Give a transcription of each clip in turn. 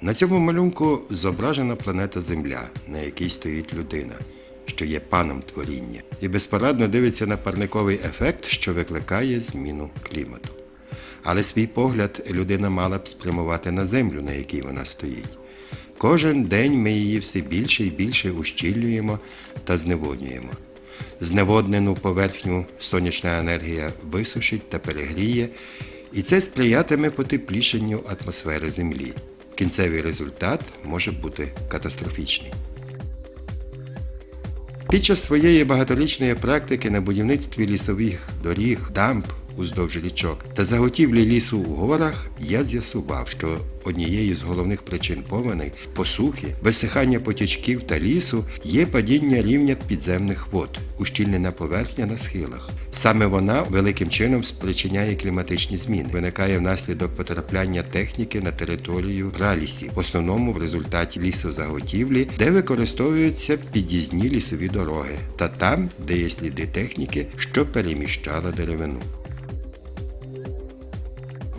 На цьому малюнку зображена планета Земля, на якій стоїть людина, що є паном творіння, і безпорадно дивиться на парниковий ефект, що викликає зміну клімату. Але свій погляд людина мала б спрямувати на землю, на якій вона стоїть. Кожен день ми її все більше і більше ущільнюємо та зневоднюємо. Зневоднену поверхню сонячна енергія висушить та перегріє, і це сприятиме потеплішенню атмосфери Землі. Кінцевий результат може бути катастрофічний. Під час своєї багаторічної практики на будівництві лісових доріг, дамб уздовж річок та заготівлі лісу у горах я з'ясував, що однією з головних причин повеней, посухи, висихання потічків та лісу є падіння рівня підземних вод, ущільнена поверхня на схилах. Саме вона великим чином спричиняє кліматичні зміни. Виникає внаслідок потрапляння техніки на територію пралісів, в основному в результаті лісозаготівлі, де використовуються під'їзні лісові дороги, та там, де є сліди техніки, що переміщала деревину.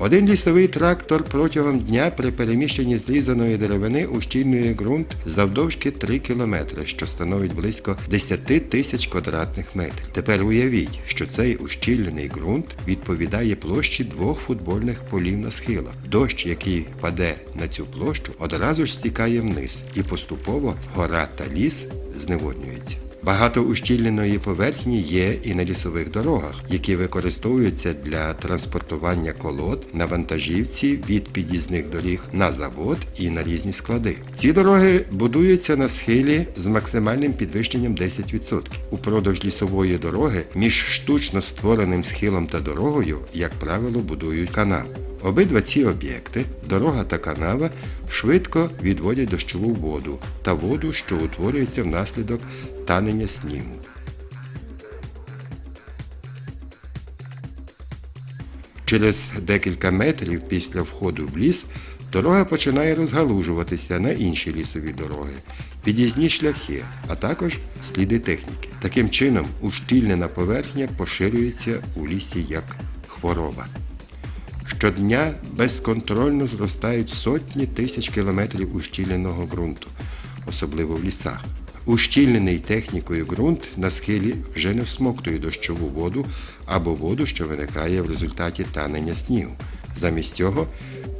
Один лісовий трактор протягом дня при переміщенні зрізаної деревини ущільнює ґрунт завдовжки 3 кілометри, що становить близько 10 тисяч квадратних метрів. Тепер уявіть, що цей ущільнений ґрунт відповідає площі двох футбольних полів на схилах. Дощ, який паде на цю площу, одразу ж стікає вниз, і поступово гора та ліс зневоднюються. Багато ущільненої поверхні є і на лісових дорогах, які використовуються для транспортування колод на вантажівці від під'їзних доріг на завод і на різні склади. Ці дороги будуються на схилі з максимальним підвищенням 10%. Упродовж лісової дороги між штучно створеним схилом та дорогою, як правило, будують канал. Обидва ці об'єкти, дорога та канава, швидко відводять дощову воду та воду, що утворюється внаслідок танення снігу. Через декілька метрів після входу в ліс дорога починає розгалужуватися на інші лісові дороги, під'їзні шляхи, а також сліди техніки. Таким чином, ущільнена поверхня поширюється у лісі як хвороба. Щодня безконтрольно зростають сотні тисяч кілометрів ущільненого ґрунту, особливо в лісах. Ущільнений технікою ґрунт на схилі вже не всмоктує дощову воду або воду, що виникає в результаті танення снігу. Замість цього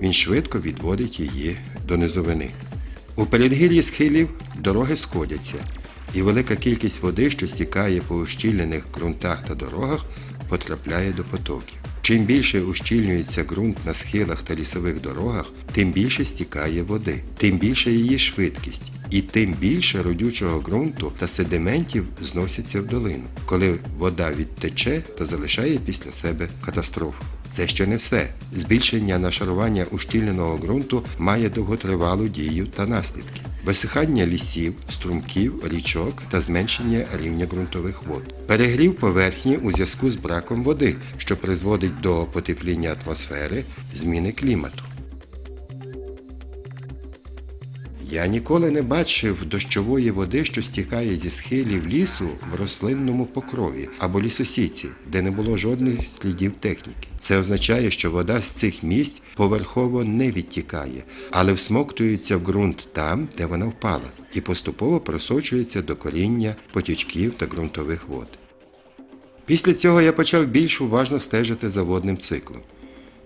він швидко відводить її до низовини. У передгір'ї схилів дороги сходяться, і велика кількість води, що стікає по ущільнених ґрунтах та дорогах, потрапляє до потоків. Чим більше ущільнюється ґрунт на схилах та лісових дорогах, тим більше стікає води, тим більше її швидкість, і тим більше родючого ґрунту та седиментів зносяться в долину. Коли вода відтече, то залишає після себе катастрофу. Це ще не все. Збільшення нашарування ущільненого ґрунту має довготривалу дію та наслідки. Висихання лісів, струмків, річок та зменшення рівня ґрунтових вод. Перегрів поверхні у зв'язку з браком води, що призводить до потепління атмосфери, зміни клімату. Я ніколи не бачив дощової води, що стікає зі схилів лісу в рослинному покрові або лісосіці, де не було жодних слідів техніки. Це означає, що вода з цих місць поверхово не відтікає, але всмоктується в ґрунт там, де вона впала, і поступово просочується до коріння потічків та ґрунтових вод. Після цього я почав більш уважно стежити за водним циклом.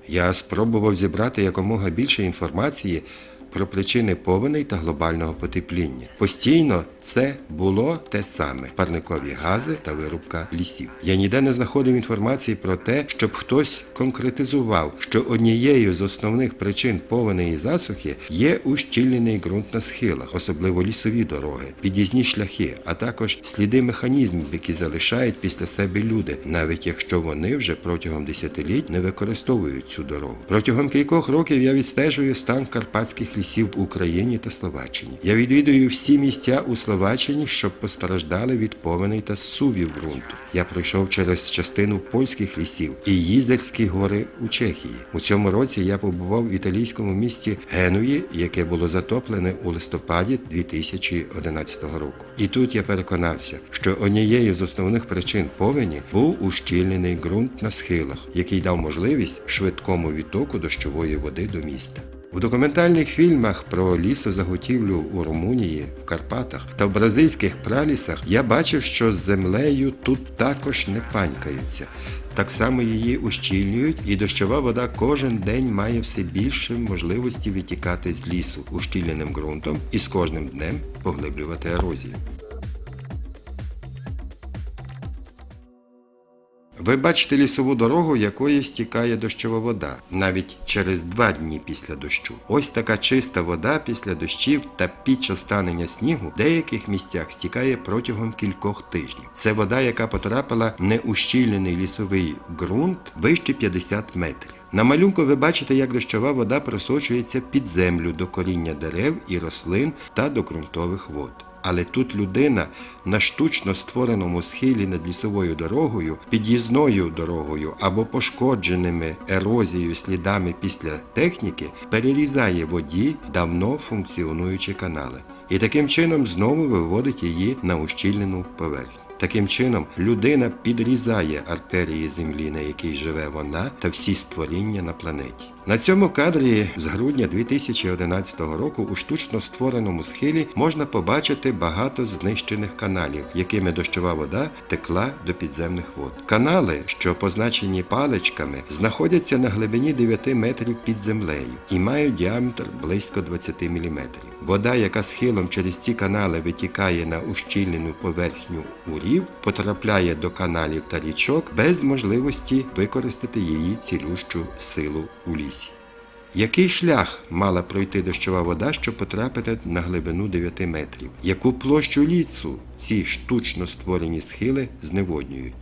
Я спробував зібрати якомога більше інформації про причини повеней та глобального потепління. Постійно це було те саме: парникові гази та вирубка лісів. Я ніде не знаходив інформації про те, щоб хтось конкретизував, що однією з основних причин повеней засухи є ущільнений ґрунт на схилах, особливо лісові дороги, під'їзні шляхи, а також сліди механізмів, які залишають після себе люди, навіть якщо вони вже протягом десятиліть не використовують цю дорогу. Протягом кількох років я відстежую стан карпатських лісів в Україні та Словаччині. Я відвідую всі місця у Словаччині, що постраждали від повеней та сувів ґрунту. Я пройшов через частину польських лісів і Їзерські гори у Чехії. У цьому році я побував в італійському місті Генуї, яке було затоплене у листопаді 2011 року. І тут я переконався, що однією з основних причин повені був ущільнений ґрунт на схилах, який дав можливість швидкому відтоку дощової води до міста. У документальних фільмах про лісозаготівлю у Румунії, в Карпатах та в бразильських пралісах я бачив, що з землею тут також не панькаються. Так само її ущільнюють, і дощова вода кожен день має все більше можливості витікати з лісу ущільненим ґрунтом і з кожним днем поглиблювати ерозію. Ви бачите лісову дорогу, якої стікає дощова вода, навіть через два дні після дощу. Ось така чиста вода після дощів та під час станення снігу в деяких місцях стікає протягом кількох тижнів. Це вода, яка потрапила в неущільнений лісовий ґрунт вище 50 метрів. На малюнку ви бачите, як дощова вода просочується під землю до коріння дерев і рослин та до ґрунтових вод. Але тут людина на штучно створеному схилі над лісовою дорогою, під'їзною дорогою або пошкодженими ерозією слідами після техніки перерізає воді давно функціонуючі канали і таким чином знову виводить її на ущільнену поверхню. Таким чином, людина підрізає артерії землі, на якій живе вона та всі створіння на планеті. На цьому кадрі з грудня 2011 року у штучно створеному схилі можна побачити багато знищених каналів, якими дощова вода текла до підземних вод. Канали, що позначені паличками, знаходяться на глибині 9 метрів під землею і мають діаметр близько 20 мм. Вода, яка схилом через ці канали витікає на ущільнену поверхню урів, потрапляє до каналів та річок без можливості використати її цілющу силу у лісі. Який шлях мала пройти дощова вода, щоб потрапити на глибину 9 метрів? Яку площу лісу ці штучно створені схили зневоднюють?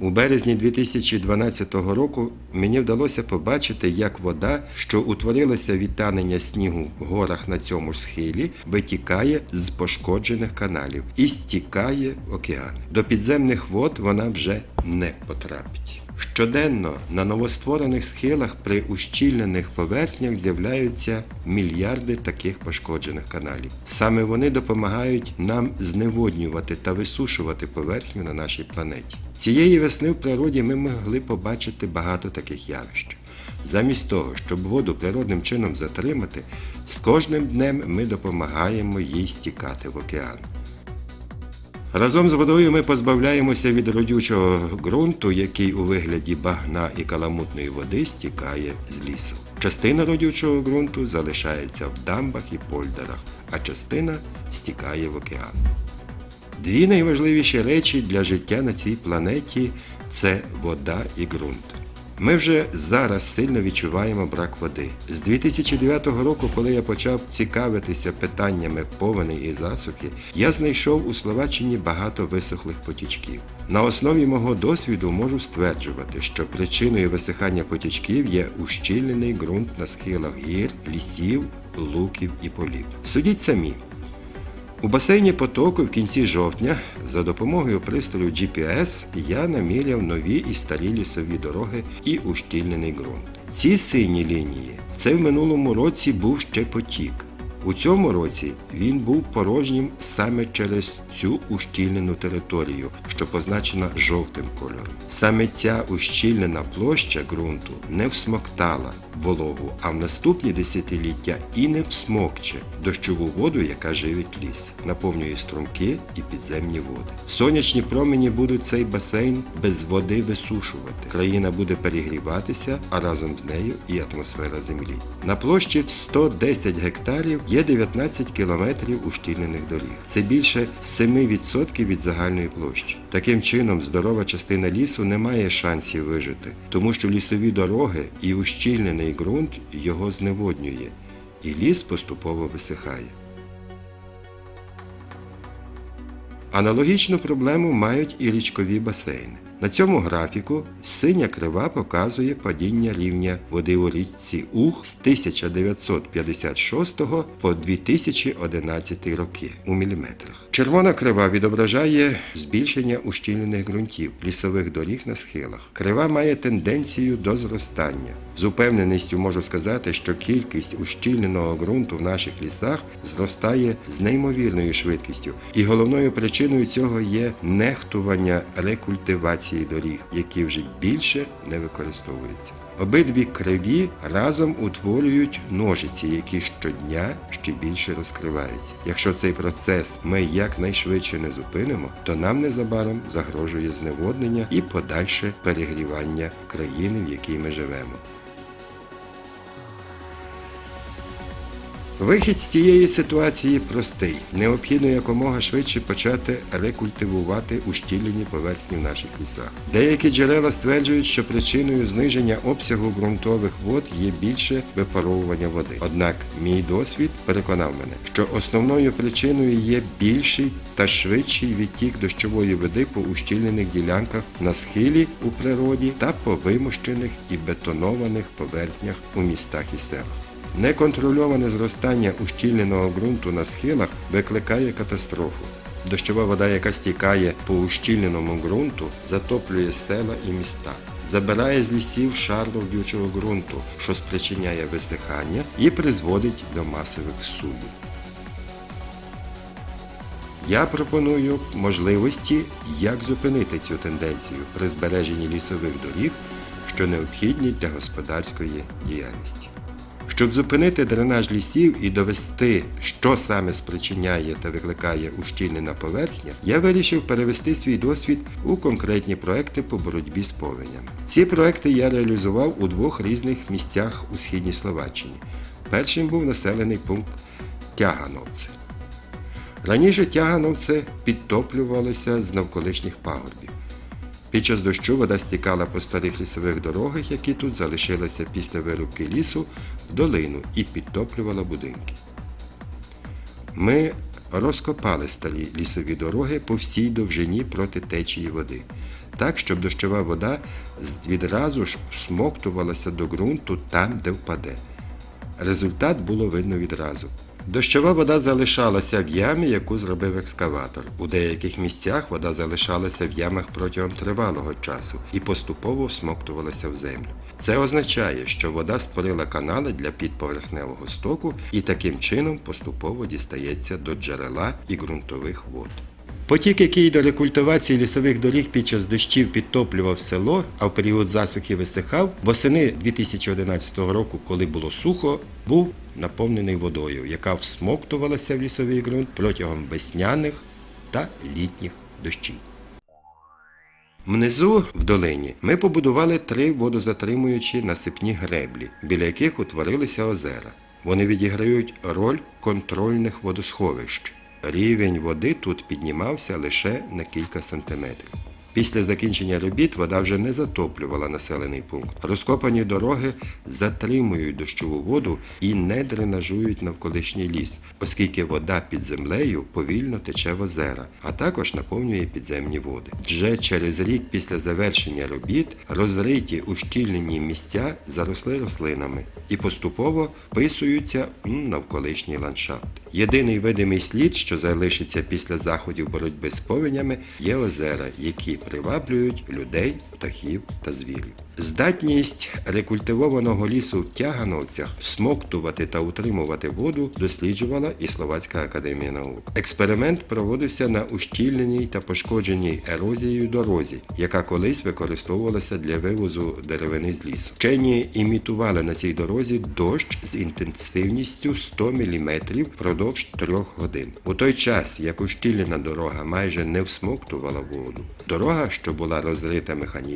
У березні 2012 року мені вдалося побачити, як вода, що утворилася від танення снігу в горах на цьому схилі, витікає з пошкоджених каналів і стікає в океан. До підземних вод вона вже не потрапить. Щоденно на новостворених схилах при ущільнених поверхнях з'являються мільярди таких пошкоджених каналів. Саме вони допомагають нам зневоднювати та висушувати поверхню на нашій планеті. Цієї весни в природі ми могли побачити багато таких явищ. Замість того, щоб воду природним чином затримати, з кожним днем ми допомагаємо їй стікати в океан. Разом з водою ми позбавляємося від родючого ґрунту, який у вигляді багна і каламутної води стікає з лісу. Частина родючого ґрунту залишається в дамбах і польдерах, а частина стікає в океан. Дві найважливіші речі для життя на цій планеті це вода і ґрунт. Ми вже зараз сильно відчуваємо брак води. З 2009 року, коли я почав цікавитися питаннями повені і засухи, я знайшов у Словаччині багато висохлих потічків. На основі мого досвіду можу стверджувати, що причиною висихання потічків є ущільнений ґрунт на схилах гір, лісів, луків і полів. Судіть самі. У басейні потоку в кінці жовтня за допомогою пристрою GPS я наміряв нові і старі лісові дороги і ущільнений ґрунт. Ці сині лінії це в минулому році був ще потік. У цьому році він був порожнім саме через цю ущільнену територію, що позначена жовтим кольором. Саме ця ущільнена площа ґрунту не всмоктала вологу, а в наступні десятиліття і не всмокче дощову воду, яка живить ліс, наповнює струмки і підземні води. Сонячні промені будуть цей басейн без води висушувати. Країна буде перегріватися, а разом з нею і атмосфера землі. На площі в 110 гектарів є 19 кілометрів ущільнених доріг. Це більше 7% від загальної площі. Таким чином, здорова частина лісу не має шансів вижити, тому що лісові дороги і ущільнений ґрунт його зневоднює, і ліс поступово висихає. Аналогічну проблему мають і річкові басейни. На цьому графіку синя крива показує падіння рівня води у річці Ух з 1956 по 2011 роки у міліметрах. Червона крива відображає збільшення ущільнених ґрунтів лісових доріг на схилах. Крива має тенденцію до зростання. З упевненістю можу сказати, що кількість ущільненого ґрунту в наших лісах зростає з неймовірною швидкістю, і головною причиною цього є нехтування рекультивації доріг, які вже більше не використовуються. Обидві криві разом утворюють ножиці, які щодня ще більше розкриваються. Якщо цей процес ми якнайшвидше не зупинимо, то нам незабаром загрожує зневоднення і подальше перегрівання країни, в якій ми живемо. Вихід з цієї ситуації простий. Необхідно якомога швидше почати рекультивувати ущільнені поверхні в наших лісах. Деякі джерела стверджують, що причиною зниження обсягу ґрунтових вод є більше випаровування води. Однак мій досвід переконав мене, що основною причиною є більший та швидший відтік дощової води по ущільнених ділянках на схилі у природі та по вимощених і бетонованих поверхнях у містах і селах. Неконтрольоване зростання ущільненого ґрунту на схилах викликає катастрофу. Дощова вода, яка стікає по ущільненому ґрунту, затоплює села і міста, забирає з лісів шар родючого ґрунту, що спричиняє висихання і призводить до масових сувів. Я пропоную можливості, як зупинити цю тенденцію при збереженні лісових доріг, що необхідні для господарської діяльності. Щоб зупинити дренаж лісів і довести, що саме спричиняє та викликає ущільнена поверхня, я вирішив перевести свій досвід у конкретні проекти по боротьбі з повенями. Ці проекти я реалізував у двох різних місцях у східній Словаччині. Першим був населений пункт Тягановце. Раніше Тягановце підтоплювалося з навколишніх пагорбів. Під час дощу вода стікала по старих лісових дорогах, які тут залишилися після вирубки лісу, в долину і підтоплювала будинки. Ми розкопали старі лісові дороги по всій довжині проти течії води, так, щоб дощова вода відразу ж всмоктувалася до ґрунту там, де впаде. Результат було видно відразу. Дощова вода залишалася в ямі, яку зробив екскаватор. У деяких місцях вода залишалася в ямах протягом тривалого часу і поступово всмоктувалася в землю. Це означає, що вода створила канали для підповерхневого стоку і таким чином поступово дістається до джерела і ґрунтових вод. Потік, який до рекультивації лісових доріг під час дощів підтоплював село, а в період засухи висихав, восени 2011 року, коли було сухо, був наповнений водою, яка всмоктувалася в лісовий ґрунт протягом весняних та літніх дощів. Внизу, в долині, ми побудували три водозатримуючі насипні греблі, біля яких утворилися озера. Вони відіграють роль контрольних водосховищ. Рівень води тут піднімався лише на кілька сантиметрів. Після закінчення робіт вода вже не затоплювала населений пункт. Розкопані дороги затримують дощову воду і не дренажують навколишній ліс, оскільки вода під землею повільно тече в озера, а також наповнює підземні води. Вже через рік після завершення робіт розриті ущільнені місця заросли рослинами і поступово вписуються у навколишній ландшафт. Єдиний видимий слід, що залишиться після заходів боротьби з повенями, є озера, які приваблюють людей, птахів та звірів. Здатність рекультивованого лісу в тягановцях всмоктувати та утримувати воду досліджувала і Словацька академія наук. Експеримент проводився на ущільненій та пошкодженій ерозією дорозі, яка колись використовувалася для вивозу деревини з лісу. Вчені імітували на цій дорозі дощ з інтенсивністю 100 мм впродовж трьох годин. У той час, як ущільнена дорога майже не всмоктувала воду, дорога, що була розрита механізмом,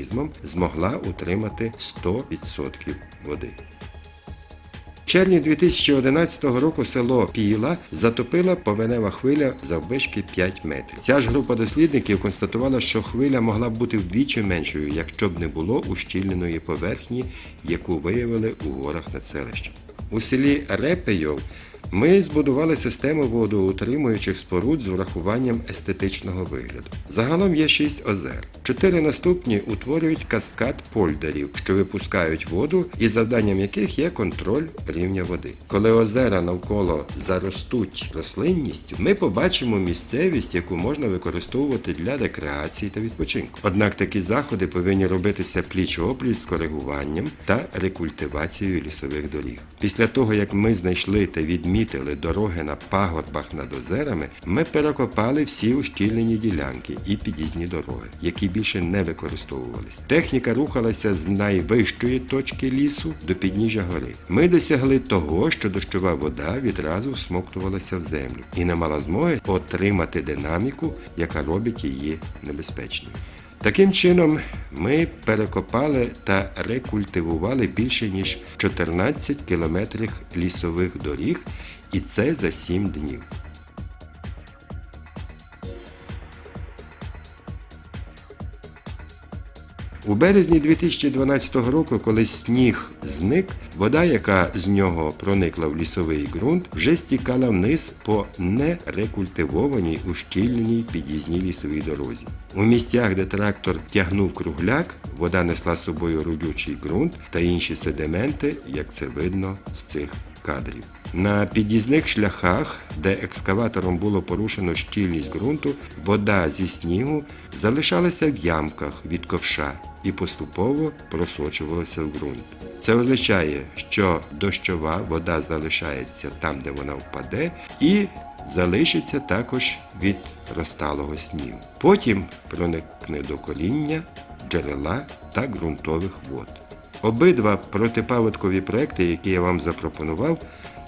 змогла утримати 100% води. В червні 2011 року село Піла затопила повенева хвиля заввишки 5 метрів. Ця ж група дослідників констатувала, що хвиля могла б бути вдвічі меншою, якщо б не було ущільненої поверхні, яку виявили у горах над селищем. У селі Репейов ми збудували систему водоутримуючих споруд з урахуванням естетичного вигляду. Загалом є шість озер. Чотири наступні утворюють каскад польдерів, що випускають воду, і завданням яких є контроль рівня води. Коли озера навколо заростуть рослинністю, ми побачимо місцевість, яку можна використовувати для рекреації та відпочинку. Однак такі заходи повинні робитися пліч-опліч з коригуванням та рекультивацією лісових доріг. Після того, як ми знайшли та відміряли намітили дороги на пагорбах над озерами, ми перекопали всі ущільнені ділянки і під'їзні дороги, які більше не використовувались. Техніка рухалася з найвищої точки лісу до підніжжя гори. Ми досягли того, що дощова вода відразу всмоктувалася в землю і не мала змоги отримати динаміку, яка робить її небезпечною. Таким чином, ми перекопали та рекультивували більше ніж 14 кілометрів лісових доріг, і це за 7 днів. У березні 2012 року, коли сніг зник, вода, яка з нього проникла в лісовий ґрунт, вже стікала вниз по нерекультивованій ущільненій під'їзній лісовій дорозі. У місцях, де трактор тягнув кругляк, вода несла з собою родючий ґрунт та інші седименти, як це видно з цих кадрів. На під'їзних шляхах, де екскаватором було порушено щільність ґрунту, вода зі снігу залишалася в ямках від ковша і поступово просочувалася в ґрунт. Це означає, що дощова вода залишається там, де вона впаде, і залишиться також від розталого снігу. Потім проникне до коління, джерела та ґрунтових вод. Обидва протипаводкові проекти, які я вам запропонував,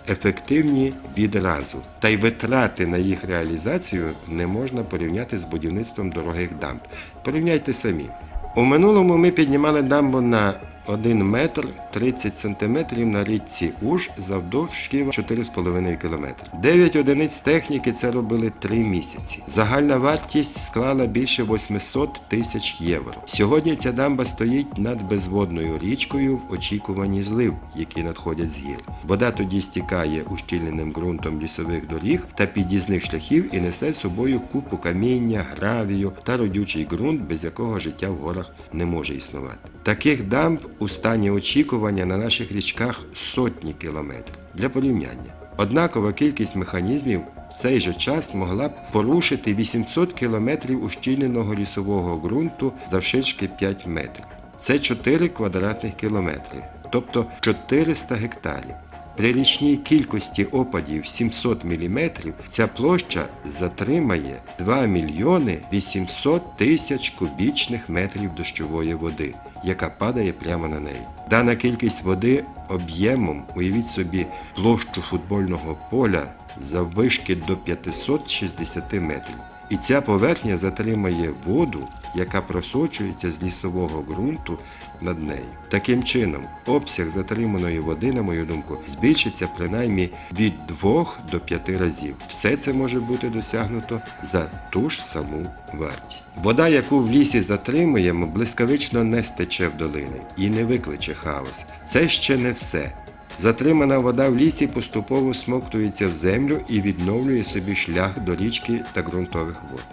ефективні відразу, та й витрати на їх реалізацію не можна порівняти з будівництвом дорогих дамб. Порівняйте самі. У минулому ми піднімали дамбу на 1 метр 30 сантиметрів на річці Уж завдовжки 4,5 км. 9 одиниць техніки це робили 3 місяці. Загальна вартість склала більше 800 тисяч євро. Сьогодні ця дамба стоїть над безводною річкою в очікуванні злив, які надходять з гір. Вода тоді стікає ущільненим ґрунтом лісових доріг та під'їзних шляхів і несе з собою купу каміння, гравію та родючий ґрунт, без якого життя в горах не може існувати. Таких дамб у стані очікування на наших річках сотні кілометрів для порівняння. Однакова кількість механізмів в цей же час могла б порушити 800 кілометрів ущільненого лісового ґрунту завширшки 5 метрів. Це 4 квадратних кілометри, тобто 400 гектарів. При річній кількості опадів 700 мм ця площа затримає 2 мільйони 800 тисяч кубічних метрів дощової води, яка падає прямо на неї. Дана кількість води об'ємом, уявіть собі, площу футбольного поля заввишки до 560 метрів. І ця поверхня затримає воду, яка просочується з лісового ґрунту над нею. Таким чином, обсяг затриманої води, на мою думку, збільшиться принаймні від 2 до 5 разів. Все це може бути досягнуто за ту ж саму вартість. Вода, яку в лісі затримуємо, блискавично не стече в долини і не викличе хаос. Це ще не все. Затримана вода в лісі поступово смоктується в землю і відновлює собі шлях до річки та ґрунтових вод.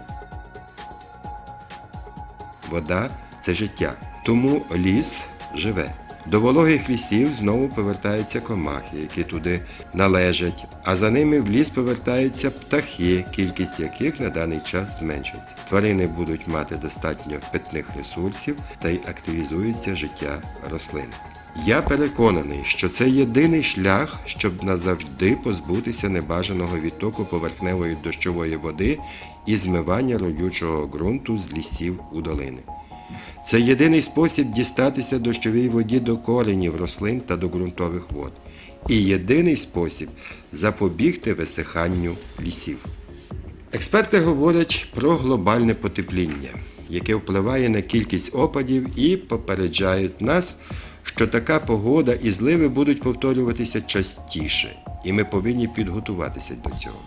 Вода це життя, тому ліс живе. До вологих лісів знову повертаються комахи, які туди належать, а за ними в ліс повертаються птахи, кількість яких на даний час зменшується. Тварини будуть мати достатньо питних ресурсів та й активізується життя рослин. Я переконаний, що це єдиний шлях, щоб назавжди позбутися небажаного відтоку поверхневої дощової води і змивання родючого ґрунту з лісів у долини. Це єдиний спосіб дістатися дощовій воді до коренів рослин та до ґрунтових вод. І єдиний спосіб запобігти висиханню лісів. Експерти говорять про глобальне потепління, яке впливає на кількість опадів і попереджають нас, що така погода і зливи будуть повторюватися частіше, і ми повинні підготуватися до цього.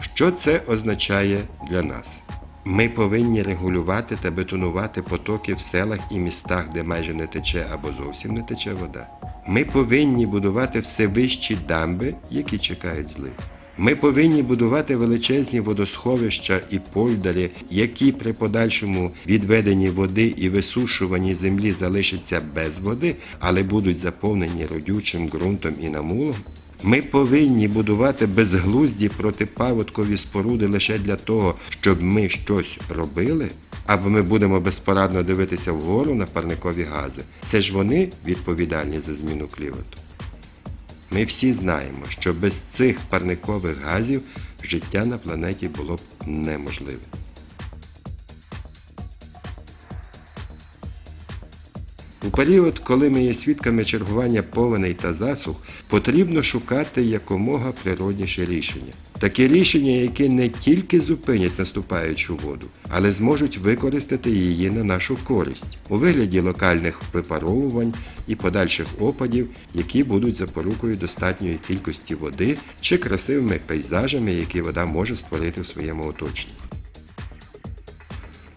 Що це означає для нас? Ми повинні регулювати та бетонувати потоки в селах і містах, де майже не тече або зовсім не тече вода. Ми повинні будувати все вищі дамби, які чекають злив. Ми повинні будувати величезні водосховища і польдари, які при подальшому відведенні води і висушуванні землі залишаться без води, але будуть заповнені родючим ґрунтом і намулом. Ми повинні будувати безглузді протипаводкові споруди лише для того, щоб ми щось робили, або ми будемо безпорадно дивитися вгору на парникові гази. Це ж вони відповідальні за зміну клімату. Ми всі знаємо, що без цих парникових газів життя на планеті було б неможливе. У період, коли ми є свідками чергування повеней та засух, потрібно шукати якомога природніше рішення. Такі рішення, які не тільки зупинять наступаючу воду, але зможуть використати її на нашу користь у вигляді локальних випаровувань і подальших опадів, які будуть запорукою достатньої кількості води чи красивими пейзажами, які вода може створити в своєму оточенні.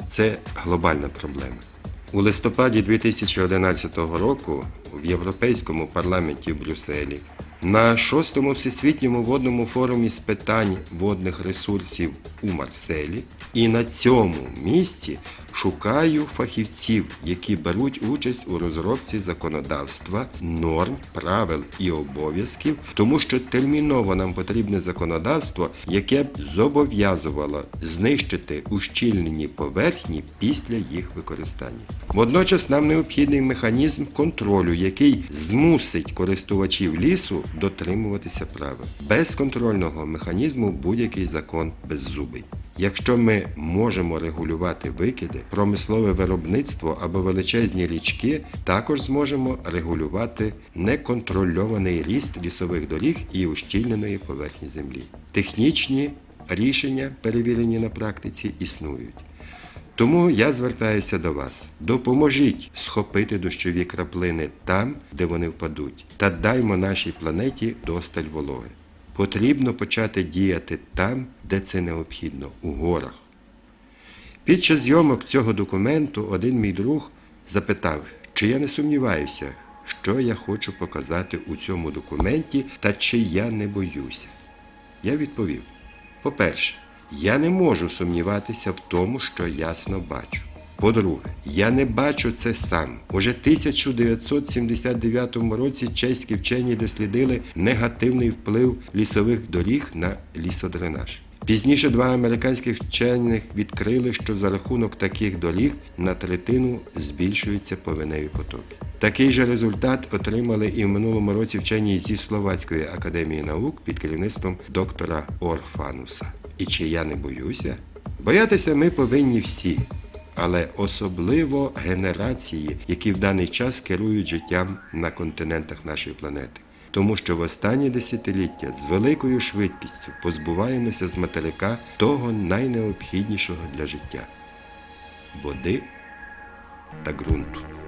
Це глобальна проблема. У листопаді 2011 року в Європейському парламенті в Брюсселі на шостому всесвітньому водному форумі з питань водних ресурсів у Марселі і на цьому місці шукаю фахівців, які беруть участь у розробці законодавства, норм, правил і обов'язків, тому що терміново нам потрібне законодавство, яке б зобов'язувало знищити ущільнені поверхні після їх використання. Водночас нам необхідний механізм контролю, який змусить користувачів лісу дотримуватися правил. Без контрольного механізму будь-який закон беззубий. Якщо ми можемо регулювати викиди, промислове виробництво або величезні річки, також зможемо регулювати неконтрольований ріст лісових доріг і ущільненої поверхні землі. Технічні рішення, перевірені на практиці, існують. Тому я звертаюся до вас. Допоможіть схопити дощові краплини там, де вони впадуть, та даймо нашій планеті досталь вологи. Потрібно почати діяти там, де це необхідно, у горах. Під час зйомок цього документу один мій друг запитав, чи я не сумніваюся, що я хочу показати у цьому документі та чи я не боюся. Я відповів: по-перше, я не можу сумніватися в тому, що ясно бачу. По-друге, я не бачу це сам. Уже 1979 році чеські вчені дослідили негативний вплив лісових доріг на лісодренаж. Пізніше два американських вчених відкрили, що за рахунок таких доріг на третину збільшуються повеневі потоки. Такий же результат отримали і в минулому році вчені зі Словацької академії наук під керівництвом доктора Орфануса. І чи я не боюся? Боятися ми повинні всі, але особливо генерації, які в даний час керують життям на континентах нашої планети. Тому що в останні десятиліття з великою швидкістю позбуваємося з материка того найнеобхіднішого для життя води та ґрунту.